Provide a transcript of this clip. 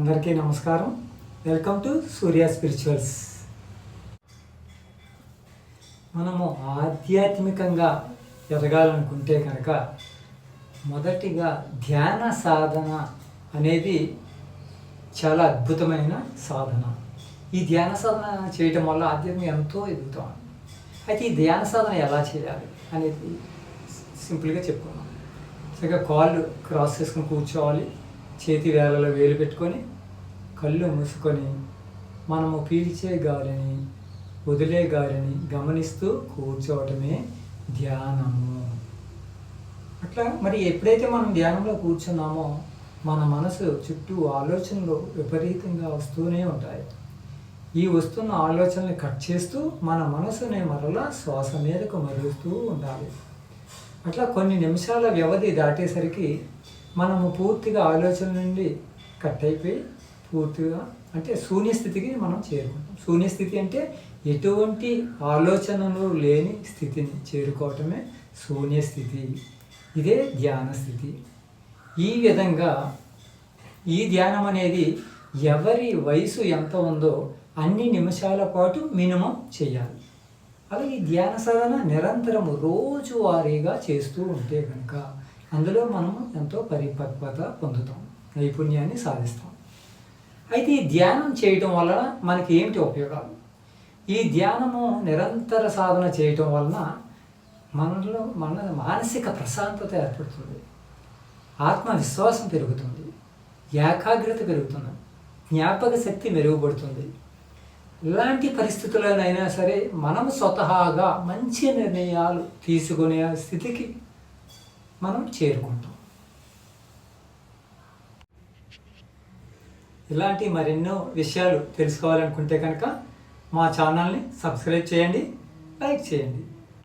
అందరికీ నమస్కారం. Welcome to Surya spirituals మనము ఆధ్యాత్మికంగా ఎదగాలనుకుంటే కనుక మొదటిగా ధ్యాన సాధన అనేది చాలా అద్భుతమైన సాధన. ఈ ధ్యాన సాధన చేయటం వల్ల ఆధ్యాత్మిక ఎంతో ఎదుగుతాం. అయితే ఈ ధ్యాన సాధన ఎలా చేయాలి అనేది సింపుల్గా చెప్పుకున్నాం సరిగ్గా కాళ్ళు క్రాస్ చేసుకుని కూర్చోవాలి. చేతి వేలలో వేలు పెట్టుకొని కళ్ళు మూసుకొని మనము పీల్చే గాలిని వదిలే గాలిని గమనిస్తూ కూర్చోవటమే ధ్యానము. అట్లా మరి ఎప్పుడైతే మనం ధ్యానంలో కూర్చున్నామో మన మనసు చుట్టూ ఆలోచనలు విపరీతంగా వస్తూనే ఉంటాయి. ఈ వస్తున్న ఆలోచనని కట్ చేస్తూ మన మనసుని మరలా శ్వాస మీదకు మరుగుతూ ఉండాలి. అట్లా కొన్ని నిమిషాల వ్యవధి దాటేసరికి మనము పూర్తిగా ఆలోచన నుండి కట్ అయిపోయి పూర్తిగా అంటే శూన్యస్థితికి మనం చేరుకుంటాం. శూన్యస్థితి అంటే ఎటువంటి ఆలోచనలు లేని స్థితిని చేరుకోవటమే శూన్యస్థితి ఇదే ధ్యాన స్థితి. ఈ విధంగా ఈ ధ్యానం అనేది ఎవరి వయసు ఎంత ఉందో అన్ని నిమిషాల పాటు మినిమం చేయాలి. అలాగే ఈ ధ్యాన సాధన నిరంతరము రోజువారీగా చేస్తూ ఉంటే కనుక అందులో మనము ఎంతో పరిపక్వత పొందుతాం నైపుణ్యాన్ని సాధిస్తాం. అయితే ఈ ధ్యానం చేయటం వలన మనకి ఏమిటి ఉపయోగాలు? ఈ ధ్యానము నిరంతర సాధన చేయటం వలన మనలో మన మానసిక ప్రశాంతత ఏర్పడుతుంది ఆత్మవిశ్వాసం పెరుగుతుంది ఏకాగ్రత పెరుగుతుంది జ్ఞాపక శక్తి మెరుగుపడుతుంది. ఇలాంటి పరిస్థితులనైనా సరే మనం స్వతహాగా మంచి నిర్ణయాలు తీసుకునే స్థితికి మనం చేరుకుంటాం. ఇలాంటి మరెన్నో విషయాలు తెలుసుకోవాలనుకుంటే కనుక మా ఛానల్ని సబ్స్క్రైబ్ చేయండి లైక్ చేయండి.